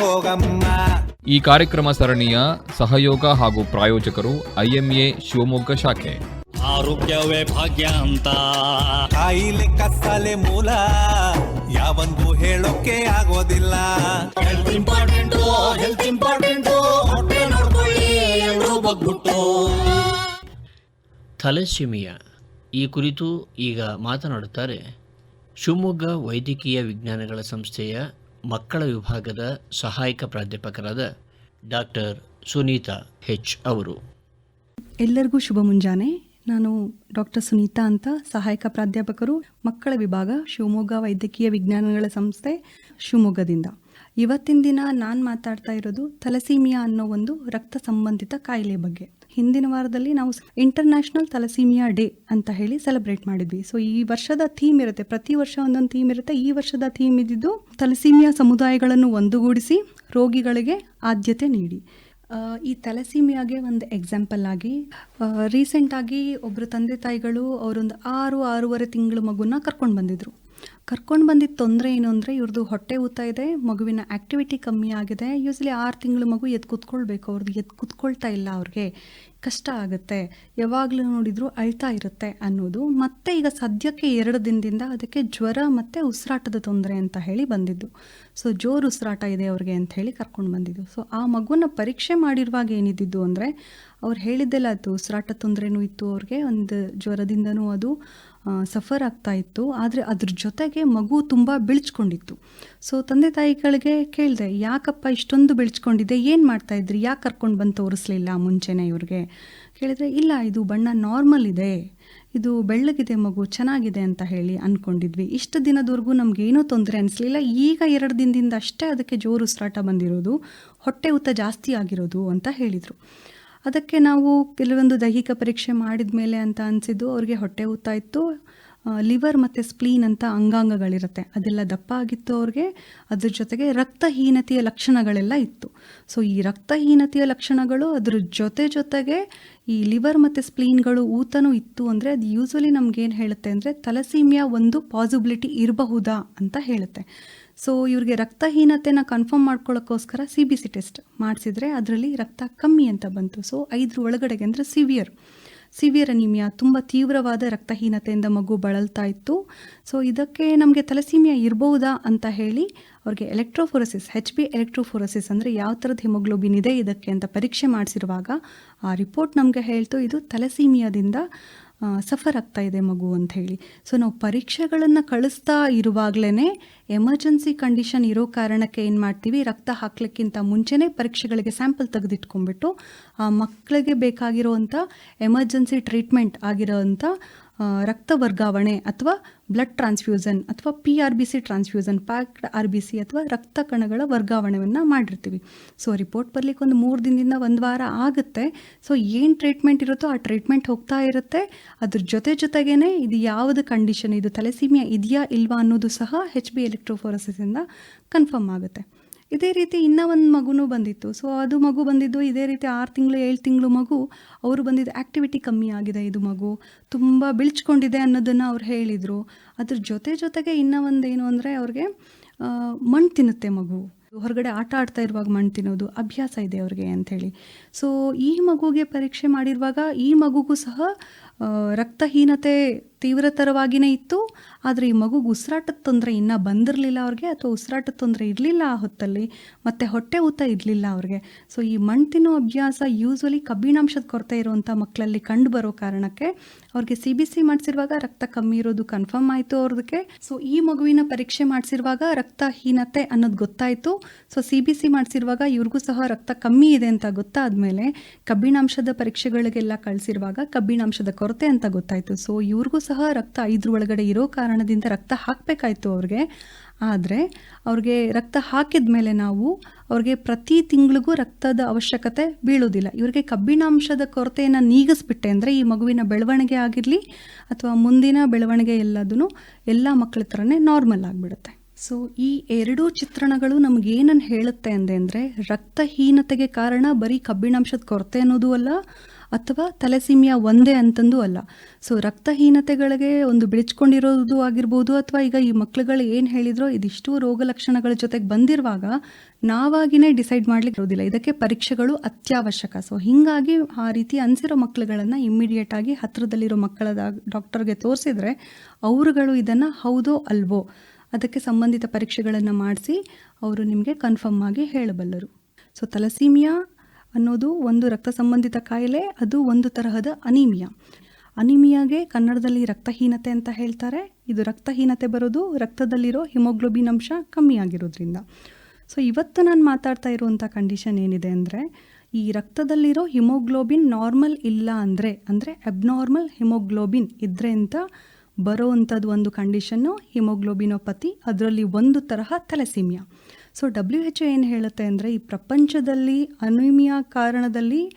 ಹೋಗಮ್ಮ. ಈ ಕಾರ್ಯಕ್ರಮ ಸರಣಿಯ ಸಹಯೋಗ ಹಾಗೂ ಪ್ರಾಯೋಜಕರು ಐಎಂಎ ಶಿವಮೊಗ್ಗ ಶಾಖೆ. ಆರೋಗ್ಯವೇ ಭಾಗ್ಯ ಅಂತ. ಕಾಯಿಲೆ ಕತ್ತಲೆ ಮೂಲ ಯಾವಂದು ಹೇಳೋಕೆ ಆಗೋದಿಲ್ಲ. ಹೆಲ್ತ್ ಇಂಪಾರ್ಟೆಂಟ್ ಹೆಲ್ತ್ ಇಂಪಾರ್ಟೆಂಟ್ ಹೊಟ್ಟೆ ನೋಡ್ಕೊಳ್ಳಿ ಎಲ್ಲರೂ ಬಗ್ಬಿಟ್ಟು. ಈ ಕುರಿತು ಈಗ ಮಾತನಾಡುತ್ತಾರೆ ಶಿವಮೊಗ್ಗ ವೈದ್ಯಕೀಯ ವಿಜ್ಞಾನಗಳ ಸಂಸ್ಥೆಯ ಮಕ್ಕಳ ವಿಭಾಗದ ಸಹಾಯಕ ಪ್ರಾಧ್ಯಾಪಕರಾದ ಡಾಕ್ಟರ್ ಸುನೀತಾ ಹೆಚ್ ಅವರು. ಎಲ್ಲರಿಗೂ ಶುಭ ಮುಂಜಾನೆ. ನಾನು ಡಾಕ್ಟರ್ ಸುನೀತಾ ಅಂತ, ಸಹಾಯಕ ಪ್ರಾಧ್ಯಾಪಕರು ಮಕ್ಕಳ ವಿಭಾಗ, ಶಿವಮೊಗ್ಗ ವೈದ್ಯಕೀಯ ವಿಜ್ಞಾನಗಳ ಸಂಸ್ಥೆ ಶಿವಮೊಗ್ಗದಿಂದ. ಇವತ್ತಿನ ದಿನ ನಾನು ಮಾತಾಡ್ತಾ ಇರೋದು ಥಲಸೀಮಿಯಾ ಅನ್ನೋ ಒಂದು ರಕ್ತ ಸಂಬಂಧಿತ ಕಾಯಿಲೆ ಬಗ್ಗೆ. ಹಿಂದಿನ ವಾರದಲ್ಲಿ ನಾವು ಇಂಟರ್ನ್ಯಾಷನಲ್ ತಲಸೀಮಿಯಾ ಡೇ ಅಂತ ಹೇಳಿ ಸೆಲೆಬ್ರೇಟ್ ಮಾಡಿದ್ವಿ. ಸೊ ಈ ವರ್ಷದ ಥೀಮ್ ಇರುತ್ತೆ. ಪ್ರತಿ ವರ್ಷ ಒಂದೊಂದು ಥೀಮ್ ಇರುತ್ತೆ. ಈ ವರ್ಷದ ಥೀಮ್ ಇದ್ದಿದ್ದು ತಲಸೀಮಿಯಾ ಸಮುದಾಯಗಳನ್ನು ಒಂದುಗೂಡಿಸಿ ರೋಗಿಗಳಿಗೆ ಆದ್ಯತೆ ನೀಡಿ. ಈ ತಲಸೀಮಿಯಾಗೆ ಒಂದು ಎಕ್ಸಾಂಪಲ್ ಆಗಿ ರೀಸೆಂಟಾಗಿ ಒಬ್ಬರು ತಂದೆ ತಾಯಿಗಳು ಅವರೊಂದು ಆರು ಆರೂವರೆ ತಿಂಗಳ ಮಗುನ ಕರ್ಕೊಂಡು ಬಂದಿದ್ರು. ಕರ್ಕೊಂಡು ಬಂದಿದ್ದ ತೊಂದರೆ ಏನು ಅಂದರೆ ಇವ್ರದ್ದು ಹೊಟ್ಟೆ ಊತ ಇದೆ, ಮಗುವಿನ ಆ್ಯಕ್ಟಿವಿಟಿ ಕಮ್ಮಿ ಆಗಿದೆ. ಯೂಸ್ಲಿ ಆರು ತಿಂಗಳು ಮಗು ಎದ್ದು ಕೂತ್ಕೊಳ್ಬೇಕು. ಅವ್ರದ್ದು ಎದ್ದು ಕೂತ್ಕೊಳ್ತಾ ಇಲ್ಲ ಅವ್ರಿಗೆ. ಕಷ್ಟ ಆಗುತ್ತೆ. ಯಾವಾಗಲೂ ನೋಡಿದ್ರು ಅಳ್ತಾ ಇರುತ್ತೆ ಅನ್ನೋದು. ಮತ್ತೆ ಈಗ ಸದ್ಯಕ್ಕೆ ಎರಡು ದಿನದಿಂದ ಅದಕ್ಕೆ ಜ್ವರ ಮತ್ತು ಉಸಿರಾಟದ ತೊಂದರೆ ಅಂತ ಹೇಳಿ ಬಂದಿದ್ದು. ಸೊ ಜೋರು ಉಸಿರಾಟ ಇದೆ ಅವ್ರಿಗೆ ಅಂತ ಹೇಳಿ ಕರ್ಕೊಂಡು ಬಂದಿದ್ದು. ಸೊ ಆ ಮಗುನ ಪರೀಕ್ಷೆ ಮಾಡಿರುವಾಗ ಏನಿದ್ದಿದ್ದು ಅಂದರೆ, ಅವ್ರು ಹೇಳಿದ್ದೆಲ್ಲ ಅದು ಉಸಿರಾಟ ತೊಂದರೆನೂ ಇತ್ತು ಅವ್ರಿಗೆ. ಒಂದು ಜ್ವರದಿಂದನೂ ಅದು. ಸಫರ್ ಆಗ್ತಾ ಇತ್ತು, ಆದರೆ ಅದ್ರ ಜೊತೆಗೆ ಮಗು ತುಂಬ ಬಿಳ್ಚ್ಕೊಂಡಿತ್ತು ಸೊ ತಂದೆ ತಾಯಿಗಳಿಗೆ ಕೇಳಿದೆ, ಯಾಕಪ್ಪ ಇಷ್ಟೊಂದು ಬೆಳ್ಚ್ಕೊಂಡಿದೆ ಏನು ಮಾಡ್ತಾ ಇದ್ರಿ? ಯಾಕೆ ಕರ್ಕೊಂಡು ಬಂದು ತೋರಿಸ್ಲಿಲ್ಲ ಮುಂಚೆನೇ ಇವ್ರಿಗೆ? ಕೇಳಿದರೆ, ಇಲ್ಲ, ಇದು ಬಣ್ಣ ನಾರ್ಮಲ್ ಇದೆ. ಇದು ಬೆಳ್ಳಗಿದೆ ಮಗು, ಚೆನ್ನಾಗಿದೆ ಅಂತ ಹೇಳಿ ಅಂದ್ಕೊಂಡಿದ್ವಿ ಇಷ್ಟು ದಿನದವರೆಗೂ ನಮಗೇನೂ ತೊಂದರೆ ಅನಿಸ್ಲಿಲ್ಲ. ಈಗ ಎರಡು ದಿನದಿಂದ ಅಷ್ಟೇ ಅದಕ್ಕೆ ಜೋರು ಉಸಿರಾಟ ಬಂದಿರೋದು, ಹೊಟ್ಟೆ ಉತ್ತ ಜಾಸ್ತಿ ಆಗಿರೋದು ಅಂತ ಹೇಳಿದರು. ಅದಕ್ಕೆ ನಾವು ಕೆಲವೊಂದು ದೈಹಿಕ ಪರೀಕ್ಷೆ ಮಾಡಿದ ಮೇಲೆ ಅಂತ ಅನಿಸಿದ್ದು ಅವ್ರಿಗೆ ಹೊಟ್ಟೆ ಊತ ಇತ್ತು. ಲಿವರ್ ಮತ್ತು ಸ್ಪ್ಲೀನ್ ಅಂತ ಅಂಗಾಂಗಗಳಿರುತ್ತೆ. ಅದೆಲ್ಲ ದಪ್ಪ ಆಗಿತ್ತು ಅವ್ರಿಗೆ. ಅದ್ರ ಜೊತೆಗೆ ರಕ್ತಹೀನತೆಯ ಲಕ್ಷಣಗಳೆಲ್ಲ ಇತ್ತು. ಸೊ ಈ ರಕ್ತಹೀನತೆಯ ಲಕ್ಷಣಗಳು ಅದ್ರ ಜೊತೆ ಜೊತೆಗೆ ಈ ಲಿವರ್ ಮತ್ತು ಸ್ಪ್ಲೀನ್ಗಳು ಊತನೂ ಇತ್ತು ಅಂದರೆ ಅದು ಯೂಸ್ವಲಿ ಏನು ಹೇಳುತ್ತೆ ಅಂದರೆ ತಲಸೀಮಿಯಾ ಒಂದು ಪಾಸಿಬಿಲಿಟಿ ಇರಬಹುದಾ ಅಂತ ಹೇಳುತ್ತೆ. ಸೊ ಇವ್ರಿಗೆ ರಕ್ತಹೀನತೆನ ಕನ್ಫರ್ಮ್ ಮಾಡ್ಕೊಳ್ಳೋಕ್ಕೋಸ್ಕರ ಸಿ ಬಿ ಸಿ ಟೆಸ್ಟ್ ಮಾಡಿಸಿದ್ರೆ ಅದರಲ್ಲಿ ರಕ್ತ ಕಮ್ಮಿ ಅಂತ ಬಂತು. ಸೊ ಐದರ ಒಳಗಡೆಗೆ ಅಂದರೆ ಸಿವಿಯರ್ ಸಿವಿಯರ್ ಅನಿಮಿಯಾ ತುಂಬ ತೀವ್ರವಾದ ರಕ್ತಹೀನತೆಯಿಂದ ಮಗು ಬಳಲ್ತಾ ಇತ್ತು. ಸೊ ಇದಕ್ಕೆ ನಮಗೆ ತಲಸೀಮಿಯಾ ಇರಬಹುದಾ ಅಂತ ಹೇಳಿ ಅವ್ರಿಗೆ ಎಲೆಕ್ಟ್ರೋಫೋರಸಿಸ್ ಹೆಚ್ ಬಿ ಎಲೆಕ್ಟ್ರೋಫೋರಸಿಸ್ ಅಂದರೆ ಯಾವ ಥರದ ಹಿಮೋಗ್ಲೋಬಿನ್ ಇದೆ ಇದಕ್ಕೆ ಅಂತ ಪರೀಕ್ಷೆ ಮಾಡಿಸಿರುವಾಗ ಆ ರಿಪೋರ್ಟ್ ನಮಗೆ ಹೇಳ್ತು, ಇದು ತಲಸೀಮಿಯಾದಿಂದ ಸಫರ್ ಆಗ್ತಾ ಇದೆ ಮಗು ಅಂತ ಹೇಳಿ. ಸೊ ನಾವು ಪರೀಕ್ಷೆಗಳನ್ನು ಕಳಿಸ್ತಾ ಇರುವಾಗಲೇ ಎಮರ್ಜೆನ್ಸಿ ಕಂಡೀಷನ್ ಇರೋ ಕಾರಣಕ್ಕೆ ಏನು ಮಾಡ್ತೀವಿ, ರಕ್ತ ಹಾಕ್ಲಿಕ್ಕಿಂತ ಮುಂಚೆನೇ ಪರೀಕ್ಷೆಗಳಿಗೆ ಸ್ಯಾಂಪಲ್ ತೆಗೆದಿಟ್ಕೊಂಡ್ಬಿಟ್ಟು ಮಕ್ಕಳಿಗೆ ಬೇಕಾಗಿರುವಂಥ ಎಮರ್ಜೆನ್ಸಿ ಟ್ರೀಟ್ಮೆಂಟ್ ಆಗಿರೋವಂಥ ರಕ್ತ ವರ್ಗಾವಣೆ ಅಥವಾ ಬ್ಲಡ್ ಟ್ರಾನ್ಸ್ಫ್ಯೂಸನ್ ಅಥವಾ P R B C transfusion, packed R B C ಅಥವಾ ರಕ್ತ ಕಣಗಳ ವರ್ಗಾವಣೆಯನ್ನು ಮಾಡಿರ್ತೀವಿ. ಸೊ ರಿಪೋರ್ಟ್ ಬರಲಿಕ್ಕೆ ಒಂದು ಮೂರು ದಿನದಿಂದ ಒಂದು ವಾರ ಆಗುತ್ತೆ. ಸೊ ಏನು ಟ್ರೀಟ್ಮೆಂಟ್ ಇರುತ್ತೋ ಆ ಟ್ರೀಟ್ಮೆಂಟ್ ಹೋಗ್ತಾ ಇರುತ್ತೆ. ಅದ್ರ ಜೊತೆ ಜೊತೆಗೇ ಇದು ಯಾವುದು ಕಂಡೀಷನ್ ಇದು ತಲೆಸೀಮಿಯಾ ಇದೆಯಾ ಇಲ್ವಾ ಅನ್ನೋದು ಸಹ ಹೆಚ್ ಬಿ ಎಲೆಕ್ಟ್ರೋಫೋರಸಿಸಿಂದ ಕನ್ಫರ್ಮ್ ಆಗುತ್ತೆ. ಇದೇ ರೀತಿ ಇನ್ನೂ ಒಂದು ಮಗುನೂ ಬಂದಿತ್ತು. ಸೊ ಅದು ಮಗು ಬಂದಿದ್ದು ಇದೇ ರೀತಿ ಆರು ತಿಂಗಳು, ಏಳು ತಿಂಗಳು ಮಗು, ಅವರು ಬಂದಿದ್ದು ಆ್ಯಕ್ಟಿವಿಟಿ ಕಮ್ಮಿ ಆಗಿದೆ ಇದು ಮಗು. ತುಂಬ ಬಿಳ್ಚ್ಕೊಂಡಿದೆ ಅನ್ನೋದನ್ನು ಅವ್ರು ಹೇಳಿದರು. ಅದ್ರ ಜೊತೆ ಜೊತೆಗೆ ಇನ್ನೂ ಒಂದು ಏನು ಅಂದರೆ ಅವ್ರಿಗೆ ಮಣ್ಣು ತಿನ್ನುತ್ತೆ ಮಗು. ಹೊರಗಡೆ ಆಟ ಆಡ್ತಾ ಇರುವಾಗ ಮಣ್ಣು ತಿನ್ನೋದು ಅಭ್ಯಾಸ ಇದೆ ಅವ್ರಿಗೆ ಅಂಥೇಳಿ. ಸೊ ಈ ಮಗುಗೆ ಪರೀಕ್ಷೆ ಮಾಡಿರುವಾಗ ಈ ಮಗುಗೂ ಸಹ ರಕ್ತಹೀನತೆ ತೀವ್ರತರವಾಗಿಯೇ ಇತ್ತು, ಆದರೆ ಈ ಮಗುಗೆ ಉಸಿರಾಟದ ತೊಂದರೆ ಇನ್ನೂ ಬಂದಿರಲಿಲ್ಲ ಅವ್ರಿಗೆ, ಅಥವಾ ಉಸಿರಾಟದ ತೊಂದರೆ ಇರಲಿಲ್ಲ ಆ ಹೊತ್ತಲ್ಲಿ, ಮತ್ತು ಹೊಟ್ಟೆ ಊತ ಇರಲಿಲ್ಲ ಅವ್ರಿಗೆ. ಸೊ ಈ ಮಣ್ಣು ತಿನ್ನೋ ಅಭ್ಯಾಸ ಯೂಸ್ವಲಿ ಕಬ್ಬಿಣಾಂಶದ ಕೊರತೆ ಇರುವಂಥ ಮಕ್ಕಳಲ್ಲಿ ಕಂಡು ಬರೋ ಕಾರಣಕ್ಕೆ ಅವ್ರಿಗೆ ಸಿ ಬಿ ಸಿ ಮಾಡಿಸಿರುವಾಗ ರಕ್ತ ಕಮ್ಮಿ ಇರೋದು ಕನ್ಫರ್ಮ್ ಆಯಿತು ಅವ್ರದಕ್ಕೆ. ಸೊ ಈ ಮಗುವಿನ ಪರೀಕ್ಷೆ ಮಾಡಿಸಿರುವಾಗ ರಕ್ತಹೀನತೆ ಅನ್ನೋದು ಗೊತ್ತಾಯಿತು. ಸೊ ಸಿ ಬಿ ಸಿ ಮಾಡಿಸಿರುವಾಗ ಇವ್ರಿಗೂ ಸಹ ರಕ್ತ ಕಮ್ಮಿ ಇದೆ ಅಂತ ಗೊತ್ತಾದ ಮೇಲೆ ಕಬ್ಬಿಣಾಂಶದ ಪರೀಕ್ಷೆಗಳಿಗೆಲ್ಲ ಕಳಿಸಿರುವಾಗ ಕಬ್ಬಿಣಾಂಶದ ಕೊರತೆ ಅಂತ ಗೊತ್ತಾಯಿತು. ಸೊ ಇವ್ರಿಗೂ ಸಹ ರಕ್ತ ಐದ್ರ ಒಳಗಡೆ ಇರೋ ಕಾರಣದಿಂದ ರಕ್ತ ಹಾಕಬೇಕಾಯ್ತು ಅವ್ರಿಗೆ. ಆದರೆ, ಅವ್ರಿಗೆ ರಕ್ತ ಹಾಕಿದ ಮೇಲೆ ನಾವು ಅವ್ರಿಗೆ ಪ್ರತಿ ತಿಂಗಳಿಗೂ ರಕ್ತದ ಅವಶ್ಯಕತೆ ಬೀಳೋದಿಲ್ಲ. ಇವರಿಗೆ ಕಬ್ಬಿಣಾಂಶದ ಕೊರತೆಯನ್ನು ನೀಗಿಸ್ಬಿಟ್ಟೆ ಅಂದರೆ ಈ ಮಗುವಿನ ಬೆಳವಣಿಗೆ ಆಗಿರಲಿ ಅಥವಾ ಮುಂದಿನ ಬೆಳವಣಿಗೆ ಎಲ್ಲದೂ ಎಲ್ಲ ಮಕ್ಕಳ ಥರನೇ ನಾರ್ಮಲ್ ಆಗಿಬಿಡುತ್ತೆ. ಸೊ ಈ ಎರಡೂ ಚಿತ್ರಣಗಳು ನಮಗೇನನ್ನು ಹೇಳುತ್ತೆ ಅಂದೆ ಅಂದರೆ ರಕ್ತಹೀನತೆಗೆ ಕಾರಣ ಬರೀ ಕಬ್ಬಿಣಾಂಶದ ಕೊರತೆ ಅನ್ನೋದು ಅಲ್ಲ ಅಥವಾ ತಲೆಸಿಮಿಯಾ ಒಂದೇ ಅಂತಂದು ಅಲ್ಲ. ಸೊ ರಕ್ತಹೀನತೆಗಳಿಗೆ ಒಂದು ಬಿಳಿಚ್ಕೊಂಡಿರೋದು ಆಗಿರ್ಬೋದು ಅಥವಾ ಈಗ ಈ ಮಕ್ಳುಗಳು ಏನು ಹೇಳಿದ್ರೋ ಇದಿಷ್ಟು ರೋಗ ಲಕ್ಷಣಗಳ ಜೊತೆಗೆ ಬಂದಿರುವಾಗ ನಾವಾಗಿನೇ ಡಿಸೈಡ್ ಮಾಡ್ಲಿಕ್ಕೆ ಇರೋದಿಲ್ಲ. ಇದಕ್ಕೆ ಪರೀಕ್ಷೆಗಳು ಅತ್ಯವಶ್ಯಕ. ಸೊ ಹೀಗಾಗಿ ಆ ರೀತಿ ಅನಿಸಿರೋ ಮಕ್ಕಳುಗಳನ್ನು ಇಮ್ಮಿಡಿಯೇಟ್ ಆಗಿ ಹತ್ತಿರದಲ್ಲಿರೋ ಮಕ್ಕಳ ಡಾಕ್ಟರ್ಗೆ ತೋರಿಸಿದ್ರೆ ಅವರುಗಳು ಇದನ್ನು ಹೌದೋ ಅಲ್ವೋ ಅದಕ್ಕೆ ಸಂಬಂಧಿತ ಪರೀಕ್ಷೆಗಳನ್ನು ಮಾಡಿಸಿ ಅವರು ನಿಮಗೆ ಕನ್ಫರ್ಮ್ ಆಗಿ ಹೇಳಬಲ್ಲರು. ಸೊ ತಲಸೀಮಿಯಾ ಅನ್ನೋದು ಒಂದು ರಕ್ತ ಸಂಬಂಧಿತ ಕಾಯಿಲೆ, ಅದು ಒಂದು ತರಹದ ಅನಿಮಿಯಾ. ಅನಿಮಿಯಾಗೆ ಕನ್ನಡದಲ್ಲಿ ರಕ್ತಹೀನತೆ ಅಂತ ಹೇಳ್ತಾರೆ. ಇದು ರಕ್ತಹೀನತೆ ಬರೋದು ರಕ್ತದಲ್ಲಿರೋ ಹಿಮೋಗ್ಲೋಬಿನ್ ಅಂಶ ಕಮ್ಮಿ ಆಗಿರೋದ್ರಿಂದ. ಸೊ ಇವತ್ತು ನಾನು ಮಾತಾಡ್ತಾ ಇರುವಂಥ ಕಂಡೀಷನ್ ಏನಿದೆ ಅಂದರೆ, ಈ ರಕ್ತದಲ್ಲಿರೋ ಹಿಮೋಗ್ಲೋಬಿನ್ ನಾರ್ಮಲ್ ಇಲ್ಲ ಅಂದರೆ ಅಂದರೆ ಅಬ್ನಾರ್ಮಲ್ ಹಿಮೋಗ್ಲೋಬಿನ್ ಇದ್ರೆ ಅಂತ ಬರೋವಂಥದ್ದು ಒಂದು ಕಂಡೀಷನ್ನು ಹಿಮೋಗ್ಲೋಬಿನೋಪತಿ ಅದರಲ್ಲಿ ಒಂದು ತರಹ ತಲೆಸೀಮಿಯಾ ಸೊ ಡಬ್ಲ್ಯೂ ಎಚ್ ಏನು ಹೇಳುತ್ತೆ ಅಂದರೆ, ಈ ಪ್ರಪಂಚದಲ್ಲಿ ಅನಿಮಿಯಾ ಕಾರಣದಲ್ಲಿ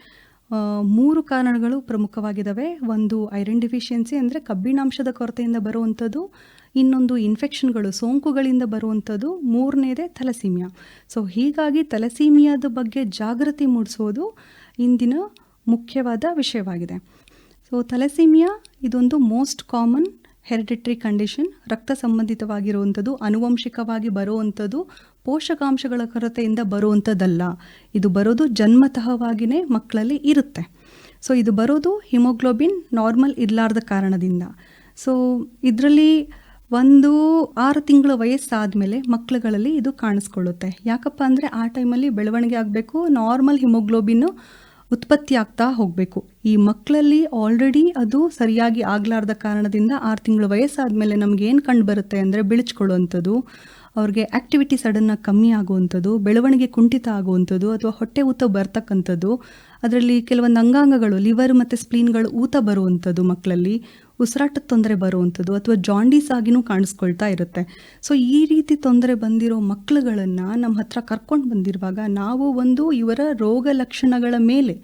ಮೂರು ಕಾರಣಗಳು ಪ್ರಮುಖವಾಗಿದ್ದಾವೆ ಒಂದು ಐರನ್ ಡಿಫಿಷಿಯನ್ಸಿ ಅಂದರೆ ಕಬ್ಬಿಣಾಂಶದ ಕೊರತೆಯಿಂದ ಬರುವಂಥದ್ದು ಇನ್ನೊಂದು ಇನ್ಫೆಕ್ಷನ್ಗಳು ಸೋಂಕುಗಳಿಂದ ಬರುವಂಥದ್ದು ಮೂರನೇದೇ ತಲಸೀಮಿಯಾ ಸೊ ಹೀಗಾಗಿ ತಲಸೀಮಿಯಾದ ಬಗ್ಗೆ ಜಾಗೃತಿ ಮೂಡಿಸೋದು ಇಂದಿನ ಮುಖ್ಯವಾದ ವಿಷಯವಾಗಿದೆ. ಸೊ ತಲೆಸೀಮಿಯಾ ಇದೊಂದು ಮೋಸ್ಟ್ ಕಾಮನ್ ಹೆರಿಡಿಟ್ರಿ ಕಂಡೀಷನ್ ರಕ್ತ ಸಂಬಂಧಿತವಾಗಿರುವಂಥದ್ದು, ಆನುವಂಶಿಕವಾಗಿ ಬರುವಂಥದ್ದು, ಪೋಷಕಾಂಶಗಳ ಕೊರತೆಯಿಂದ ಬರುವಂಥದ್ದಲ್ಲ. ಇದು ಬರೋದು ಜನ್ಮತಃವಾಗಿಯೇ ಮಕ್ಕಳಲ್ಲಿ ಇರುತ್ತೆ. ಸೊ ಇದು ಬರೋದು ಹಿಮೋಗ್ಲೋಬಿನ್ ನಾರ್ಮಲ್ ಇರಲಾರ್ದ ಕಾರಣದಿಂದ. ಸೊ ಇದರಲ್ಲಿ ಒಂದು ಆರು ತಿಂಗಳ ವಯಸ್ಸಾದಮೇಲೆ ಮಕ್ಕಳುಗಳಲ್ಲಿ ಇದು ಕಾಣಿಸ್ಕೊಳ್ಳುತ್ತೆ. ಯಾಕಪ್ಪ ಅಂದರೆ ಆ ಟೈಮಲ್ಲಿ ಬೆಳವಣಿಗೆ ಆಗಬೇಕು, ನಾರ್ಮಲ್ ಹಿಮೋಗ್ಲೋಬಿನ್ನು ಉತ್ಪತ್ತಿ ಆಗ್ತಾ ಹೋಗಬೇಕು. ಈ ಮಕ್ಕಳಲ್ಲಿ ಆಲ್ರೆಡಿ ಅದು ಸರಿಯಾಗಿ ಆಗ್ಲಾರ್ದ ಕಾರಣದಿಂದ ಆರು ತಿಂಗಳು ವಯಸ್ಸಾದಮೇಲೆ ನಮ್ಗೆ ಏನು ಕಂಡು ಬರುತ್ತೆ ಅಂದರೆ ಬಿಳಿಚ್ಕೊಳ್ಳುವಂಥದ್ದು, ಅವ್ರಿಗೆ ಆ್ಯಕ್ಟಿವಿಟಿ ಸಡನ್ನಾಗಿ ಕಮ್ಮಿ ಆಗುವಂಥದ್ದು, ಬೆಳವಣಿಗೆ ಕುಂಠಿತ ಆಗುವಂಥದ್ದು ಅಥವಾ ಹೊಟ್ಟೆ ಊತ ಬರ್ತಕ್ಕಂಥದ್ದು, ಅದರಲ್ಲಿ ಕೆಲವೊಂದು ಅಂಗಾಂಗಗಳು ಲಿವರ್ ಮತ್ತು ಸ್ಪ್ಲೀನ್ಗಳು ಊತ ಬರುವಂಥದ್ದು ಮಕ್ಕಳಲ್ಲಿ, ಉಸಿರಾಟದ ತೊಂದರೆ ಬರುವಂಥದ್ದು ಅಥವಾ ಜಾಂಡೀಸ್ ಆಗಿನೂ ಕಾಣಿಸ್ಕೊಳ್ತಾ ಇರುತ್ತೆ. ಸೊ ಈ ರೀತಿ ತೊಂದರೆ ಬಂದಿರೋ ಮಕ್ಕಳುಗಳನ್ನು ನಮ್ಮ ಹತ್ರ ಕರ್ಕೊಂಡು ಬಂದಿರುವಾಗ ನಾವು ಒಂದು ಇವರ ರೋಗ ಲಕ್ಷಣಗಳ ಮೇಲೆ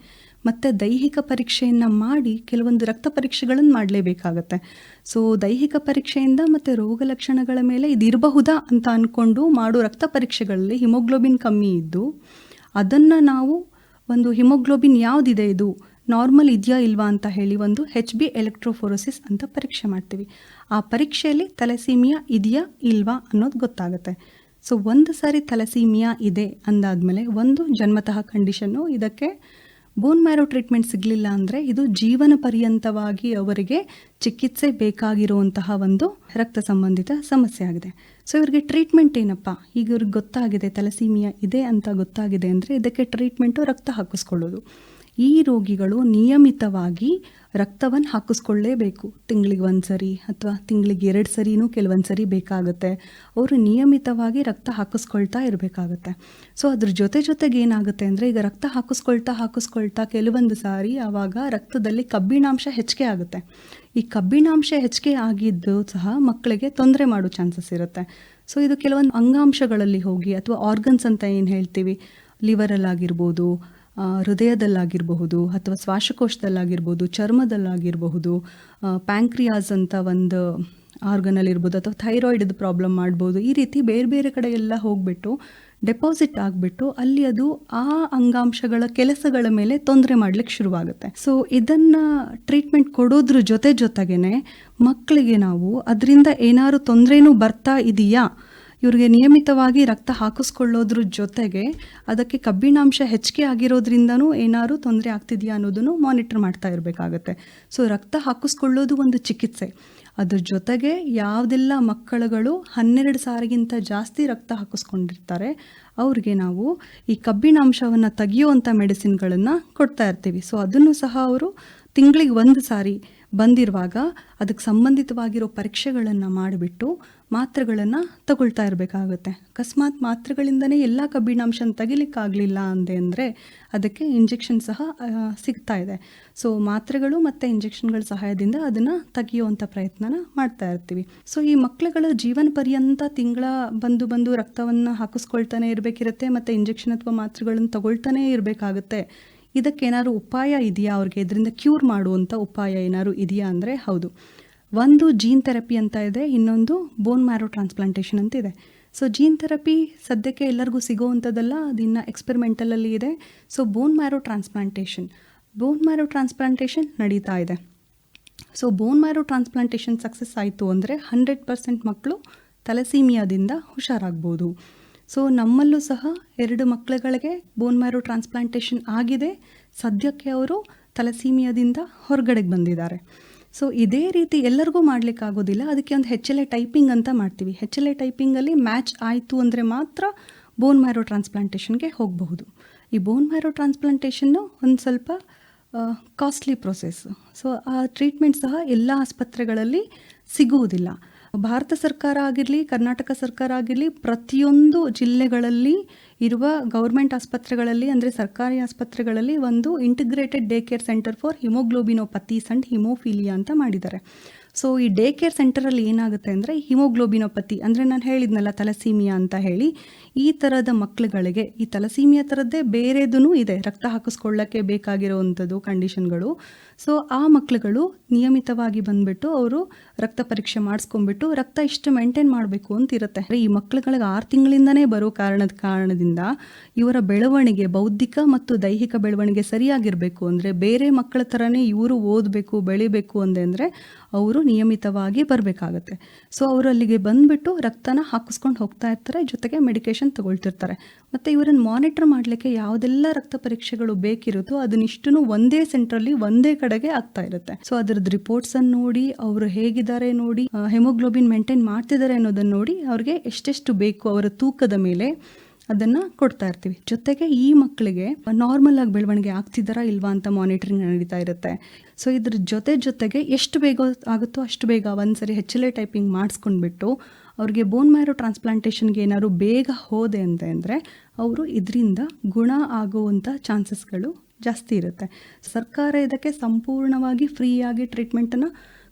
ಮತ್ತು ದೈಹಿಕ ಪರೀಕ್ಷೆಯನ್ನು ಮಾಡಿ ಕೆಲವೊಂದು ರಕ್ತ ಪರೀಕ್ಷೆಗಳನ್ನು ಮಾಡಲೇಬೇಕಾಗತ್ತೆ. ಸೊ ದೈಹಿಕ ಪರೀಕ್ಷೆಯಿಂದ ಮತ್ತು ರೋಗ ಲಕ್ಷಣಗಳ ಮೇಲೆ ಇದಿರಬಹುದಾ ಅಂತ ಅಂದ್ಕೊಂಡು ಮಾಡೋ ರಕ್ತ ಪರೀಕ್ಷೆಗಳಲ್ಲಿ ಹಿಮೋಗ್ಲೋಬಿನ್ ಕಮ್ಮಿ ಇದ್ದು, ಅದನ್ನು ನಾವು ಒಂದು ಹಿಮೋಗ್ಲೋಬಿನ್ ಯಾವುದಿದೆ ಇದು, ನಾರ್ಮಲ್ ಇದೆಯಾ ಇಲ್ವಾ ಅಂತ ಹೇಳಿ ಒಂದು ಹೆಚ್ ಬಿ ಎಲೆಕ್ಟ್ರೋಫೋರೋಸಿಸ್ ಅಂತ ಪರೀಕ್ಷೆ ಮಾಡ್ತೀವಿ. ಆ ಪರೀಕ್ಷೆಯಲ್ಲಿ ತಲೆಸೀಮಿಯಾ ಇದೆಯಾ ಇಲ್ವಾ ಅನ್ನೋದು ಗೊತ್ತಾಗುತ್ತೆ. ಸೊ ಒಂದು ಸಾರಿ ತಲೆಸೀಮಿಯಾ ಇದೆ ಅಂದಾದಮೇಲೆ ಒಂದು ಜನ್ಮತಃ ಕಂಡೀಷನ್ನು ಇದಕ್ಕೆ ಬೋನ್ ಮ್ಯಾರೋ ಟ್ರೀಟ್ಮೆಂಟ್ ಸಿಗಲಿಲ್ಲ ಅಂದರೆ ಇದು ಜೀವನ ಪರ್ಯಂತವಾಗಿ ಅವರಿಗೆ ಚಿಕಿತ್ಸೆ ಬೇಕಾಗಿರುವಂತಹ ಒಂದು ರಕ್ತ ಸಂಬಂಧಿತ ಸಮಸ್ಯೆ ಆಗಿದೆ. ಸೊ ಇವರಿಗೆ ಟ್ರೀಟ್ಮೆಂಟ್ ಏನಪ್ಪ? ಈಗ ಇವ್ರಿಗೆ ಗೊತ್ತಾಗಿದೆ ತಲಸೀಮಿಯಾ ಇದೆ ಅಂತ ಗೊತ್ತಾಗಿದೆ ಅಂದರೆ ಇದಕ್ಕೆ ಟ್ರೀಟ್ಮೆಂಟು ರಕ್ತ ಹಾಕಿಸ್ಕೊಳ್ಳೋದು. ಈ ರೋಗಿಗಳು ನಿಯಮಿತವಾಗಿ ರಕ್ತವನ್ನು ಹಾಕಿಸ್ಕೊಳ್ಳೇಬೇಕು. ತಿಂಗಳಿಗೆ ಒಂದು ಸರಿ ಅಥವಾ ತಿಂಗಳಿಗೆ ಎರಡು ಸರಿನೂ ಕೆಲವೊಂದು ಸರಿ ಬೇಕಾಗುತ್ತೆ. ಅವರು ನಿಯಮಿತವಾಗಿ ರಕ್ತ ಹಾಕಿಸ್ಕೊಳ್ತಾ ಇರಬೇಕಾಗುತ್ತೆ. ಸೊ, ಅದ್ರ ಜೊತೆ ಜೊತೆಗೆ ಏನಾಗುತ್ತೆ ಅಂದರೆ, ಈಗ ರಕ್ತ ಹಾಕಿಸ್ಕೊಳ್ತಾ ಹಾಕಿಸ್ಕೊಳ್ತಾ ಕೆಲವೊಂದು ಸಾರಿ ಆವಾಗ ರಕ್ತದಲ್ಲಿ ಕಬ್ಬಿಣಾಂಶ ಹೆಚ್ಚಿಗೆ ಆಗುತ್ತೆ. ಈ ಕಬ್ಬಿಣಾಂಶ ಹೆಚ್ಚಿಗೆ ಆಗಿದ್ದು ಸಹ ಮಕ್ಕಳಿಗೆ ತೊಂದರೆ ಮಾಡೋ ಚಾನ್ಸಸ್ ಇರುತ್ತೆ. ಸೊ, ಇದು ಕೆಲವೊಂದು ಅಂಗಾಂಶಗಳಲ್ಲಿ ಹೋಗಿ ಅಥವಾ ಆರ್ಗನ್ಸ್ ಅಂತ ಏನು ಹೇಳ್ತೀವಿ? ಲಿವರಲ್ಲಾಗಿರ್ಬೋದು ಹೃದಯದಲ್ಲಾಗಿರಬಹುದು ಅಥವಾ ಶ್ವಾಸಕೋಶದಲ್ಲಾಗಿರ್ಬೋದು ಚರ್ಮದಲ್ಲಾಗಿರಬಹುದು ಪ್ಯಾಂಕ್ರಿಯಾಸ್ ಅಂತ ಒಂದು ಆರ್ಗನಲ್ಲಿರ್ಬೋದು ಅಥವಾ ಥೈರಾಯ್ಡ್ ಪ್ರಾಬ್ಲಮ್ ಮಾಡ್ಬೋದು, ಈ ರೀತಿ ಬೇರೆ ಬೇರೆ ಕಡೆ ಎಲ್ಲ ಹೋಗ್ಬಿಟ್ಟು ಡೆಪಾಸಿಟ್ ಆಗಿಬಿಟ್ಟು ಅಲ್ಲಿ ಅದು ಆ ಅಂಗಾಂಶಗಳ ಕೆಲಸಗಳ ಮೇಲೆ ತೊಂದರೆ ಮಾಡ್ಲಿಕ್ಕೆ ಶುರುವಾಗುತ್ತೆ. ಸೊ ಇದನ್ನು ಟ್ರೀಟ್ಮೆಂಟ್ ಕೊಡೋದ್ರ ಜೊತೆ ಜೊತೆಗೇನೆ ಮಕ್ಕಳಿಗೆ ನಾವು ಅದರಿಂದ ಏನಾದ್ರು ತೊಂದರೆನೂ ಬರ್ತಾ ಇದೆಯಾ? ಇವ್ರಿಗೆ ನಿಯಮಿತವಾಗಿ ರಕ್ತ ಹಾಕಿಸ್ಕೊಳ್ಳೋದ್ರ ಜೊತೆಗೆ ಅದಕ್ಕೆ ಕಬ್ಬಿಣಾಂಶ ಹೆಚ್ಚಿಗೆ ಆಗಿರೋದ್ರಿಂದನೂ ಏನಾದರೂ ತೊಂದರೆ ಆಗ್ತಿದೆಯಾ ಅನ್ನೋದನ್ನು ಮಾನಿಟರ್ ಮಾಡ್ತಾ ಇರಬೇಕಾಗತ್ತೆ. ಸೊ ರಕ್ತ ಹಾಕಿಸ್ಕೊಳ್ಳೋದು ಒಂದು ಚಿಕಿತ್ಸೆ. ಅದ್ರ ಜೊತೆಗೆ ಯಾವುದೆಲ್ಲ ಮಕ್ಕಳುಗಳು ಹನ್ನೆರಡು ಸಾರಿಗಿಂತ ಜಾಸ್ತಿ ರಕ್ತ ಹಾಕಿಸ್ಕೊಂಡಿರ್ತಾರೆ, ಅವ್ರಿಗೆ ನಾವು ಈ ಕಬ್ಬಿಣಾಂಶವನ್ನು ತೆಗೆಯುವಂಥ ಮೆಡಿಸಿನ್ಗಳನ್ನು ಕೊಡ್ತಾ ಇರ್ತೀವಿ. ಸೊ ಅದನ್ನು ಸಹ ಅವರು ತಿಂಗಳಿಗೆ ಒಂದು ಸಾರಿ ಬಂದಿರುವಾಗ ಅದಕ್ಕೆ ಸಂಬಂಧಿತವಾಗಿರೋ ಪರೀಕ್ಷೆಗಳನ್ನು ಮಾಡಿಬಿಟ್ಟು ಮಾತ್ರೆಗಳನ್ನು ತಗೊಳ್ತಾ ಇರಬೇಕಾಗುತ್ತೆ. ಅಕಸ್ಮಾತ್ ಮಾತ್ರೆಗಳಿಂದನೇ ಎಲ್ಲ ಕಬ್ಬಿಣಾಂಶನ ತೆಗಿಲಿಕ್ಕಾಗಲಿಲ್ಲ ಅಂದೆ ಅಂದರೆ ಅದಕ್ಕೆ ಇಂಜೆಕ್ಷನ್ ಸಹ ಸಿಗ್ತಾ ಇದೆ. ಸೊ ಮಾತ್ರೆಗಳು ಮತ್ತು ಇಂಜೆಕ್ಷನ್ಗಳ ಸಹಾಯದಿಂದ ಅದನ್ನು ತೆಗಿಯುವಂಥ ಪ್ರಯತ್ನನ ಮಾಡ್ತಾ ಇರ್ತೀವಿ. ಸೊ ಈ ಮಕ್ಕಳುಗಳ ಜೀವನ ಪರ್ಯಂತ ತಿಂಗಳ ಬಂದು ಬಂದು ರಕ್ತವನ್ನು ಹಾಕಿಸ್ಕೊಳ್ತಾನೆ ಇರಬೇಕಿರುತ್ತೆ, ಮತ್ತು ಇಂಜೆಕ್ಷನ್ ಅಥವಾ ಮಾತ್ರೆಗಳನ್ನು ತಗೊಳ್ತಾನೇ ಇರಬೇಕಾಗುತ್ತೆ. ಇದಕ್ಕೇನಾದ್ರು ಉಪಾಯ ಇದೆಯಾ ಅವ್ರಿಗೆ? ಇದರಿಂದ ಕ್ಯೂರ್ ಮಾಡುವಂಥ ಉಪಾಯ ಏನಾದ್ರು ಇದೆಯಾ ಅಂದರೆ ಹೌದು. ಒಂದು ಜೀನ್ ಥೆರಪಿ ಅಂತ ಇದೆ, ಇನ್ನೊಂದು ಬೋನ್ ಮ್ಯಾರೋ ಟ್ರಾನ್ಸ್ಪ್ಲಾಂಟೇಷನ್ ಅಂತ ಇದೆ. ಸೊ ಜೀನ್ ಥೆರಪಿ ಸದ್ಯಕ್ಕೆ ಎಲ್ಲರಿಗೂ ಸಿಗೋವಂಥದ್ದಲ್ಲ ಅದಿನ್ನು ಎಕ್ಸ್ಪೆರಿಮೆಂಟಲಲ್ಲಿ ಇದೆ. So bone marrow transplantation bone marrow transplantation ನಡೀತಾ ಇದೆ. So bone marrow transplantation success ಆಯಿತು ಅಂದರೆ ಹಂಡ್ರೆಡ್ ಪರ್ಸೆಂಟ್ ಮಕ್ಕಳು ತಲಸೀಮಿಯಾದಿಂದ ಹುಷಾರಾಗ್ಬೋದು. ಸೊ ನಮ್ಮಲ್ಲೂ ಸಹ ಎರಡು ಮಕ್ಕಳುಗಳಿಗೆ ಬೋನ್ ಮ್ಯಾರೋ ಟ್ರಾನ್ಸ್ಪ್ಲಾಂಟೇಷನ್ ಆಗಿದೆ. ಸದ್ಯಕ್ಕೆ ಅವರು ತಲಸೀಮಿಯಾದಿಂದ ಹೊರಗಡೆಗೆ ಬಂದಿದ್ದಾರೆ. ಸೊ ಇದೇ ರೀತಿ ಎಲ್ಲರಿಗೂ ಮಾಡಲಿಕ್ಕಾಗೋದಿಲ್ಲ ಅದಕ್ಕೆ ಒಂದು ಹೆಚ್ ಎಲ್ ಎ ಟೈಪಿಂಗ್ ಅಂತ ಮಾಡ್ತೀವಿ. ಹೆಚ್ ಎಲ್ ಎ ಟೈಪಿಂಗಲ್ಲಿ ಮ್ಯಾಚ್ ಆಯಿತು ಅಂದರೆ ಮಾತ್ರ ಬೋನ್ ಮ್ಯಾರೋ ಟ್ರಾನ್ಸ್ಪ್ಲಾಂಟೇಷನ್ಗೆ ಹೋಗಬಹುದು. ಈ ಬೋನ್ ಮ್ಯಾರೋ ಟ್ರಾನ್ಸ್ಪ್ಲಾಂಟೇಷನ್ನು ಒಂದು ಸ್ವಲ್ಪ ಕಾಸ್ಟ್ಲಿ ಪ್ರೊಸೆಸ್ ಸೊ ಆ ಟ್ರೀಟ್ಮೆಂಟ್ ಸಹ ಎಲ್ಲ ಆಸ್ಪತ್ರೆಗಳಲ್ಲಿ ಸಿಗುವುದಿಲ್ಲ. ಭಾರತ ಸರ್ಕಾರ ಆಗಿರಲಿ, ಕರ್ನಾಟಕ ಸರ್ಕಾರ ಆಗಿರಲಿ, ಪ್ರತಿಯೊಂದು ಜಿಲ್ಲೆಗಳಲ್ಲಿ ಇರುವ ಗೌರ್ಮೆಂಟ್ ಆಸ್ಪತ್ರೆಗಳಲ್ಲಿ, ಅಂದರೆ ಸರ್ಕಾರಿ ಆಸ್ಪತ್ರೆಗಳಲ್ಲಿ ಒಂದು integrated day care centre for haemoglobinopathies and haemophilia ಅಂತ ಮಾಡಿದ್ದಾರೆ. ಸೊ ಈ ಡೇ ಕೇರ್ ಸೆಂಟರಲ್ಲಿ ಏನಾಗುತ್ತೆ ಅಂದರೆ ಹಿಮೋಗ್ಲೋಬಿನೋಪತಿ ಅಂದರೆ ನಾನು ಹೇಳಿದ್ನಲ್ಲ ತಲಸೀಮಿಯಾ ಅಂತ ಹೇಳಿ ಈ ಥರದ ಮಕ್ಕಳುಗಳಿಗೆ ಈ ತಲಸೀಮಿಯ ಥರದ್ದೇ ಬೇರೆದೂ ಇದೆ. ರಕ್ತ ಹಾಕಿಸ್ಕೊಳ್ಳಕ್ಕೆ ಬೇಕಾಗಿರೋವಂಥದ್ದು ಕಂಡೀಷನ್ಗಳು. ಸೊ, ಆ ಮಕ್ಕಳುಗಳು ನಿಯಮಿತವಾಗಿ ಬಂದುಬಿಟ್ಟು ಅವರು ರಕ್ತ ಪರೀಕ್ಷೆ ಮಾಡಿಸ್ಕೊಂಡ್ಬಿಟ್ಟು ರಕ್ತ ಇಷ್ಟು ಮೇಂಟೈನ್ ಮಾಡಬೇಕು ಅಂತ ಇರುತ್ತೆ ಈ ಮಕ್ಕಳುಗಳಿಗೆ ಆರು ತಿಂಗಳಿಂದನೇ ಬರೋ ಕಾರಣದ ಕಾರಣದಿಂದ ಇವರ ಬೆಳವಣಿಗೆ ಬೌದ್ಧಿಕ ಮತ್ತು ದೈಹಿಕ ಬೆಳವಣಿಗೆ ಸರಿಯಾಗಿರಬೇಕು ಅಂದರೆ ಬೇರೆ ಮಕ್ಕಳ ಥರನೇ ಇವರು ಓದಬೇಕು, ಬೆಳಿಬೇಕು ಅಂದೆ ಅಂದರೆ ಅವರು ನಿಯಮಿತವಾಗಿ ಬರಬೇಕಾಗತ್ತೆ. ಸೊ, ಅವರು ಅಲ್ಲಿಗೆ ಬಂದುಬಿಟ್ಟು ರಕ್ತನ ಹಾಕಿಸ್ಕೊಂಡು ಹೋಗ್ತಾ ಇರ್ತಾರೆ. ಜೊತೆಗೆ ಮೆಡಿಕೇಶನ್ ತಗೊಳ್ತಿರ್ತಾರೆ. ಮತ್ತು ಇವರನ್ನು ಮಾನಿಟರ್ ಮಾಡಲಿಕ್ಕೆ ಯಾವುದೆಲ್ಲ ರಕ್ತ ಪರೀಕ್ಷೆಗಳು ಬೇಕಿರುತ್ತೋ ಅದನ್ನಿಷ್ಟೂ ಒಂದೇ ಸೆಂಟ್ರಲ್ಲಿ ಒಂದೇ ಕಡೆಗೆ ಆಗ್ತಾ ಇರುತ್ತೆ. ಸೊ ಅದರದ್ದು ರಿಪೋರ್ಟ್ಸನ್ನು ನೋಡಿ, ಅವರು ಹೇಗಿದ್ದಾರೆ ನೋಡಿ ಹೆಮೋಗ್ಲೋಬಿನ್ ಮೇಂಟೈನ್ ಮಾಡ್ತಿದ್ದಾರೆ ಅನ್ನೋದನ್ನು ನೋಡಿ ಅವ್ರಿಗೆ ಎಷ್ಟೆಷ್ಟು ಬೇಕು ಅವರ ತೂಕದ ಮೇಲೆ ಅದನ್ನ ಕೊಡ್ತಾ ಇರ್ತೀವಿ. ಜೊತೆಗೆ ಈ ಮಕ್ಕಳಿಗೆ ನಾರ್ಮಲ್ ಆಗಿ ಬೆಳವಣಿಗೆ ಆಗ್ತಿದ್ದಾರಾ ಇಲ್ವಾ ಅಂತ ಮಾನಿಟರಿಂಗ್ ನಡೀತಾ ಇರುತ್ತೆ. ಸೊ ಇದ್ರ ಜೊತೆ ಜೊತೆಗೆ ಎಷ್ಟು ಬೇಗ ಆಗುತ್ತೋ ಅಷ್ಟು ಬೇಗ ಒಂದ್ಸರಿ ಹೆಚ್ಚಲೇ ಟೈಪಿಂಗ್ ಮಾಡಿಸ್ಕೊಂಡ್ಬಿಟ್ಟು ಅವ್ರಿಗೆ ಬೋನ್ ಮ್ಯಾರೋ ಟ್ರಾನ್ಸ್ಪ್ಲಾಂಟೇಷನ್ಗೆ ಏನಾದ್ರು ಬೇಗ ಹೋದೆ ಅಂತ ಅಂದರೆ ಅವರು ಇದರಿಂದ ಗುಣ ಆಗುವಂಥ ಚಾನ್ಸಸ್ಗಳು ಜಾಸ್ತಿ ಇರುತ್ತೆ. ಸರ್ಕಾರ ಇದಕ್ಕೆ ಸಂಪೂರ್ಣವಾಗಿ ಫ್ರೀಯಾಗಿ ಟ್ರೀಟ್ಮೆಂಟನ್ನು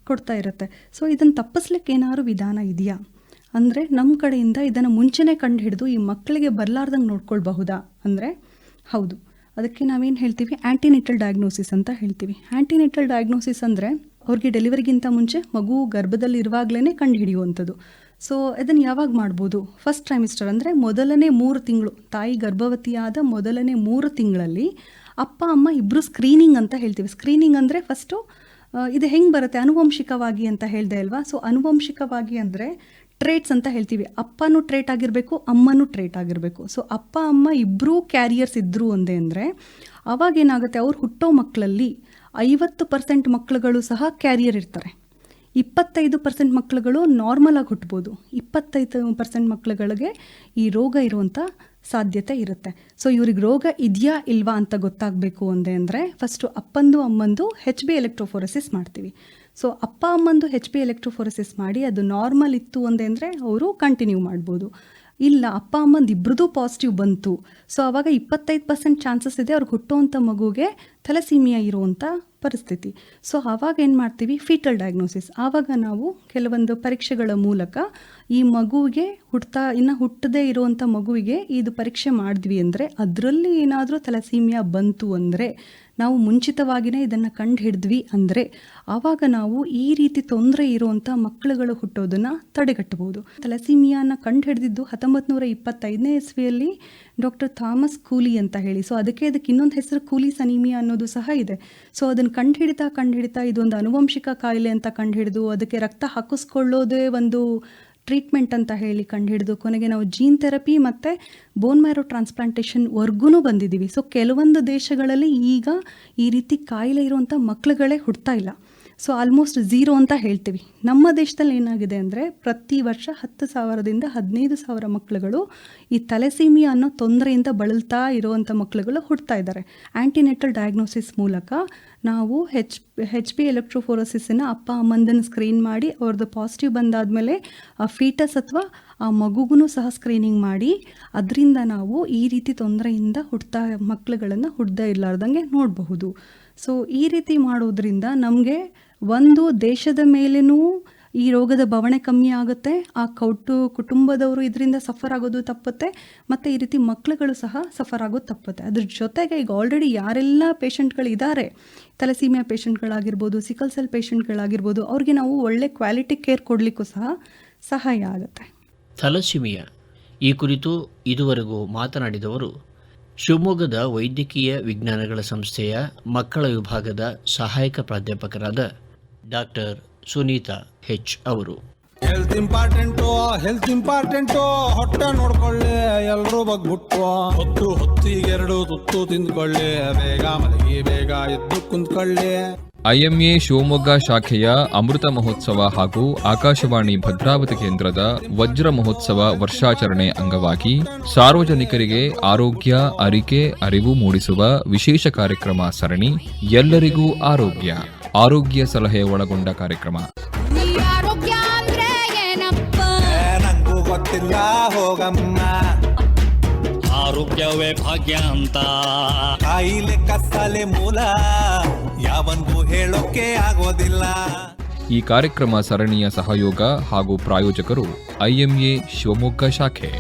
ಕೊಡ್ತಾ ಇರುತ್ತೆ. ಸೊ ಇದನ್ನು ತಪ್ಪಿಸ್ಲಿಕ್ಕೆ ಏನಾದ್ರು ವಿಧಾನ ಇದೆಯಾ? ಅಂದರೆ ನಮ್ಮ ಕಡೆಯಿಂದ ಇದನ್ನು ಮುಂಚೆನೇ ಕಂಡು ಹಿಡಿದು ಈ ಮಕ್ಕಳಿಗೆ ಬರಲಾರ್ದಂಗೆ ನೋಡ್ಕೊಳ್ಬಹುದಾ? ಅಂದರೆ ಹೌದು. ಅದಕ್ಕೆ ನಾವೇನು ಹೇಳ್ತೀವಿ? ಆ್ಯಂಟಿನೆಟಲ್ ಡಯಾಗ್ನೋಸಿಸ್ ಅಂತ ಹೇಳ್ತೀವಿ. ಆ್ಯಂಟಿನೆಟಲ್ ಡಯಾಗ್ನೋಸಿಸ್ ಅಂದರೆ ಅವ್ರಿಗೆ ಡೆಲಿವರಿಗಿಂತ ಮುಂಚೆ ಮಗು ಗರ್ಭದಲ್ಲಿ ಇರುವಾಗಲೇ ಕಂಡು ಹಿಡಿಯುವಂಥದ್ದು ಸೊ ಇದನ್ನು ಯಾವಾಗ ಮಾಡ್ಬೋದು? ಫಸ್ಟ್ ಟ್ರೈಮಿಸ್ಟರ್ ಅಂದರೆ ಮೊದಲನೇ ಮೂರು ತಿಂಗಳು. ತಾಯಿ ಗರ್ಭವತಿಯಾದ ಮೊದಲನೇ ಮೂರು ತಿಂಗಳಲ್ಲಿ ಅಪ್ಪ, ಅಮ್ಮ ಇಬ್ಬರು ಸ್ಕ್ರೀನಿಂಗ್ ಅಂತ ಹೇಳ್ತೀವಿ. ಸ್ಕ್ರೀನಿಂಗ್ ಅಂದರೆ ಫಸ್ಟು ಇದು ಹೆಂಗೆ ಬರುತ್ತೆ? ಅನುವಂಶಿಕವಾಗಿ ಅಂತ ಹೇಳಿದೆ ಅಲ್ವಾ? ಸೊ ಅನುವಂಶಿಕವಾಗಿ ಅಂದರೆ ಟ್ರೇಟ್ಸ್ ಅಂತ ಹೇಳ್ತೀವಿ. ಅಪ್ಪನೂ ಟ್ರೇಟ್ ಆಗಿರಬೇಕು, ಅಮ್ಮನೂ ಟ್ರೇಟ್ ಆಗಿರಬೇಕು. ಸೊ ಅಪ್ಪ, ಅಮ್ಮ ಇಬ್ಬರೂ ಕ್ಯಾರಿಯರ್ಸ್ ಇದ್ದರು ಒಂದೇ ಅಂದರೆ ಅವಾಗ ಏನಾಗುತ್ತೆ? ಅವ್ರು ಹುಟ್ಟೋ ಮಕ್ಕಳಲ್ಲಿ ಐವತ್ತು ಪರ್ಸೆಂಟ್ ಮಕ್ಕಳುಗಳು ಸಹ ಕ್ಯಾರಿಯರ್ ಇರ್ತಾರೆ. ಇಪ್ಪತ್ತೈದು ಪರ್ಸೆಂಟ್ ಮಕ್ಕಳುಗಳು ನಾರ್ಮಲಾಗಿ ಹುಟ್ಬೋದು. ಇಪ್ಪತ್ತೈದು ಪರ್ಸೆಂಟ್ ಮಕ್ಕಳುಗಳಿಗೆ ಈ ರೋಗ ಇರುವಂಥ ಸಾಧ್ಯತೆ ಇರುತ್ತೆ. ಸೊ ಇವ್ರಿಗೆ ರೋಗ ಇದೆಯಾ ಇಲ್ವಾ ಅಂತ ಗೊತ್ತಾಗಬೇಕು ಅಂದೆ ಅಂದರೆ ಫಸ್ಟು ಅಪ್ಪಂದು ಅಮ್ಮಂದು ಹೆಚ್ ಬಿ ಎಲೆಕ್ಟ್ರೋಫೋರಸಿಸ್ ಮಾಡ್ತೀವಿ. ಸೊ ಅಪ್ಪ ಅಮ್ಮಂದು ಹೆಚ್ ಬಿ ಎಲೆಕ್ಟ್ರೋಫೋರಸಿಸ್ ಮಾಡಿ ಅದು ನಾರ್ಮಲ್ ಇತ್ತು ಅಂದೆ ಅಂದರೆ ಅವರು ಕಂಟಿನ್ಯೂ ಮಾಡ್ಬೋದು. ಇಲ್ಲ ಅಪ್ಪ ಅಮ್ಮಂದು ಇಬ್ರದ್ದು ಪಾಸಿಟಿವ್ ಬಂತು. ಸೊ ಆವಾಗ ಇಪ್ಪತ್ತೈದು ಪರ್ಸೆಂಟ್ ಚಾನ್ಸಸ್ ಇದೆ ಅವ್ರಿಗೆ ಹುಟ್ಟುವಂಥ ಮಗುಗೆ ಥಲಸೀಮಿಯಾ ಇರುವಂಥ ಪರಿಸ್ಥಿತಿ. ಸೊ ಆವಾಗ ಏನು ಮಾಡ್ತೀವಿ? ಫೀಟಲ್ ಡಯಾಗ್ನೋಸಿಸ್ ಆವಾಗ ನಾವು ಕೆಲವೊಂದು ಪರೀಕ್ಷೆಗಳ ಮೂಲಕ ಈ ಮಗುವಿಗೆ ಹುಟ್ತಾ, ಇನ್ನು ಹುಟ್ಟದೇ ಇರುವಂಥ ಮಗುವಿಗೆ ಇದು ಪರೀಕ್ಷೆ ಮಾಡಿದ್ವಿ ಅಂದರೆ ಅದರಲ್ಲಿ ಏನಾದರೂ ಥಲಸೀಮಿಯಾ ಬಂತು ಅಂದರೆ ನಾವು ಮುಂಚಿತವಾಗಿಯೇ ಇದನ್ನು ಕಂಡು ಹಿಡಿದ್ವಿ ಅಂದರೆ ಆವಾಗ ನಾವು ಈ ರೀತಿ ತೊಂದರೆ ಇರುವಂಥ ಮಕ್ಕಳುಗಳು ಹುಟ್ಟೋದನ್ನು ತಡೆಗಟ್ಟಬಹುದು. ತಲಸೀಮಿಯಾನ ಕಂಡು ಹಿಡಿದಿದ್ದು ಹತ್ತೊಂಬತ್ತು ನೂರ ಇಪ್ಪತ್ತೈದನೇ ಇಸ್ವಿಯಲ್ಲಿ ಡಾಕ್ಟರ್ ಥಾಮಸ್ ಕೂಲಿ ಅಂತ ಹೇಳಿ. ಸೊ ಅದಕ್ಕೆ ಅದಕ್ಕೆ ಇನ್ನೊಂದು ಹೆಸರು ಕೂಲಿ ಸನಿಮಿಯಾ ಅನ್ನೋದು ಸಹ ಇದೆ. ಸೊ ಅದನ್ನು ಕಂಡು ಹಿಡಿತಾ ಕಂಡು ಹಿಡಿತಾ ಇದೊಂದು ಅನುವಂಶಿಕ ಕಾಯಿಲೆ ಅಂತ ಕಂಡು ಹಿಡಿದು ಅದಕ್ಕೆ ರಕ್ತ ಹಾಕಿಸ್ಕೊಳ್ಳೋದೇ ಒಂದು ಟ್ರೀಟ್ಮೆಂಟ್ ಅಂತ ಹೇಳಿ ಕಂಡುಹಿಡಿದು, ಕೊನೆಗೆ ನಾವು ಜೀನ್ ಥೆರಪಿ ಮತ್ತು ಬೋನ್ ಮ್ಯಾರೋ ಟ್ರಾನ್ಸ್ಪ್ಲಾಂಟೇಷನ್ವರೆಗೂ ಬಂದಿದ್ದೀವಿ. ಸೊ ಕೆಲವೊಂದು ದೇಶಗಳಲ್ಲಿ ಈಗ ಈ ರೀತಿ ಕಾಯಿಲೆ ಇರುವಂಥ ಮಕ್ಕಳುಗಳೇ ಹುಡ್ತಾ ಇಲ್ಲ. ಸೊ ಆಲ್ಮೋಸ್ಟ್ ಝೀರೋ ಅಂತ ಹೇಳ್ತೀವಿ. ನಮ್ಮ ದೇಶದಲ್ಲಿ ಏನಾಗಿದೆ ಅಂದರೆ, ಪ್ರತಿ ವರ್ಷ ಹತ್ತು ಸಾವಿರದಿಂದ ಹದಿನೈದು ಸಾವಿರ ಮಕ್ಕಳುಗಳು ಈ ತಲೆಸೀಮಿಯ ಅನ್ನೋ ತೊಂದರೆಯಿಂದ ಬಳಲ್ತಾ ಇರುವಂಥ ಮಕ್ಕಳುಗಳು ಹುಡ್ತಾ ಇದ್ದಾರೆ. ಆ್ಯಂಟಿನೆಟಲ್ ಡಯಾಗ್ನೋಸಿಸ್ ಮೂಲಕ ನಾವು ಹೆಚ್ ಹೆಚ್ ಪಿ ಎಲೆಕ್ಟ್ರೋಫೋರೋಸಿಸನ್ನು ಅಪ್ಪ, ಅಮ್ಮಂದನ್ನು ಸ್ಕ್ರೀನ್ ಮಾಡಿ ಅವ್ರದ್ದು ಪಾಸಿಟಿವ್ ಬಂದಾದಮೇಲೆ ಆ ಫೀಟಸ್ ಅಥವಾ ಆ ಮಗುಗೂ ಸಹ ಸ್ಕ್ರೀನಿಂಗ್ ಮಾಡಿ, ಅದರಿಂದ ನಾವು ಈ ರೀತಿ ತೊಂದರೆಯಿಂದ ಹುಡ್ತಾ ಮಕ್ಕಳುಗಳನ್ನು ಹುಡ್ದ ಇರಲಾರ್ದಂಗೆ ನೋಡಬಹುದು. ಸೊ ಈ ರೀತಿ ಮಾಡೋದ್ರಿಂದ ನಮಗೆ ಒಂದು ದೇಶದ ಮೇಲೆನೂ ಈ ರೋಗದ ಬವಣೆ ಕಮ್ಮಿ ಆಗುತ್ತೆ. ಆ ಕೌಟು ಕುಟುಂಬದವರು ಇದರಿಂದ ಸಫರ್ ಆಗೋದು ತಪ್ಪುತ್ತೆ. ಮತ್ತು ಈ ರೀತಿ ಮಕ್ಕಳುಗಳು ಸಹ ಸಫರ್ ಆಗೋದು ತಪ್ಪುತ್ತೆ. ಅದ್ರ ಜೊತೆಗೆ ಈಗ ಆಲ್ರೆಡಿ ಯಾರೆಲ್ಲ ಪೇಷಂಟ್ಗಳು ಇದ್ದಾರೆ ತಲೆಸೀಮಿಯಾ ಪೇಷಂಟ್ಗಳಾಗಿರ್ಬೋದು ಸಿಕಲ್ ಸೆಲ್ ಪೇಷಂಟ್ಗಳಾಗಿರ್ಬೋದು ಅವ್ರಿಗೆ ನಾವು ಒಳ್ಳೆ ಕ್ವಾಲಿಟಿ ಕೇರ್ ಕೊಡಲಿಕ್ಕೂ ಸಹ ಸಹಾಯ ಆಗುತ್ತೆ. ಥಲಸೀಮಿಯಾ ಈ ಕುರಿತು ಇದುವರೆಗೂ ಮಾತನಾಡಿದವರು ಶಿವಮೊಗ್ಗದ ವೈದ್ಯಕೀಯ ವಿಜ್ಞಾನಗಳ ಸಂಸ್ಥೆಯ ಮಕ್ಕಳ ವಿಭಾಗದ ಸಹಾಯಕ ಪ್ರಾಧ್ಯಾಪಕರಾದ ಡಾಕ್ಟರ್ ಸುನೀತಾ ಹೆಚ್ ಅವರು. ಹೆಲ್ತ್ ಇಂಪಾರ್ಟೆಂಟು ಹೆಲ್ತ್ ಇಂಪಾರ್ಟೆಂಟು ಹೊಟ್ಟೆ ನೋಡ್ಕೊಳ್ಳಿ ಎಲ್ಲರೂ ಬಗ್ಬಿಟ್ಟು. ಹೊತ್ತು ಹೊತ್ತಿಗೆರಡು ತುತ್ತು ತಿಂದ್ಕೊಳ್ಳಿ ಬೇಗ ಮಲಗಿ ಬೇಗ ಎದ್ದು ಕುಂತ್ಕೊಳ್ಳಿ. ಐಎಂಎ ಶಿವಮೊಗ್ಗ ಶಾಖೆಯ ಅಮೃತ ಮಹೋತ್ಸವ ಹಾಗೂ ಆಕಾಶವಾಣಿ ಭದ್ರಾವತಿ ಕೇಂದ್ರದ ವಜ್ರ ಮಹೋತ್ಸವ ವರ್ಷಾಚರಣೆ ಅಂಗವಾಗಿ ಸಾರ್ವಜನಿಕರಿಗೆ ಆರೋಗ್ಯ ಅರಿಕೆ ಅರಿವು ಮೂಡಿಸುವ ವಿಶೇಷ ಕಾರ್ಯಕ್ರಮ ಸರಣಿ ಎಲ್ಲರಿಗೂ ಆರೋಗ್ಯ. ಆರೋಗ್ಯ ಸಲಹೆ ಒಳಗೊಂಡ ಕಾರ್ಯಕ್ರಮ. ಗೊತ್ತಿಲ್ಲ ಹೋಗಮ್ಮ. ಆರೋಗ್ಯವೇ ಭಾಗ್ಯ ಅಂತ. ಕಾಯಿಲೆ ಕತ್ತಲೆ ಮೂಲ ಯಾವನ್ಗೂ ಹೇಳೋಕೆ ಆಗೋದಿಲ್ಲ. ಈ ಕಾರ್ಯಕ್ರಮ ಸರಣಿಯ ಸಹಯೋಗ ಹಾಗೂ ಪ್ರಾಯೋಜಕರು ಐಎಂಎ ಶಿವಮೊಗ್ಗ ಶಾಖೆ.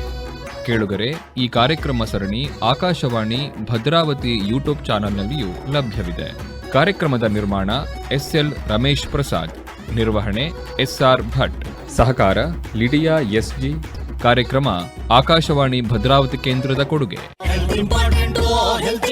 ಕೇಳುಗರೆ ಈ ಕಾರ್ಯಕ್ರಮ ಸರಣಿ ಆಕಾಶವಾಣಿ ಭದ್ರಾವತಿ ಯೂಟ್ಯೂಬ್ ಚಾನೆಲ್ನಲ್ಲಿಯೂ ಲಭ್ಯವಿದೆ. ಕಾರ್ಯಕ್ರಮದ ನಿರ್ಮಾಣ ಎಸ್ಎಲ್ ರಮೇಶ್ ಪ್ರಸಾದ್. ನಿರ್ವಹಣೆ ಎಸ್ಆರ್ ಭಟ್. ಸಹಕಾರ ಲಿಡಿಯಾ ಎಸ್ಜಿ. ಕಾರ್ಯಕ್ರಮ ಆಕಾಶವಾಣಿ ಭದ್ರಾವತಿ ಕೇಂದ್ರದ ಕೊಡುಗೆ. ಹೆಲ್ತ್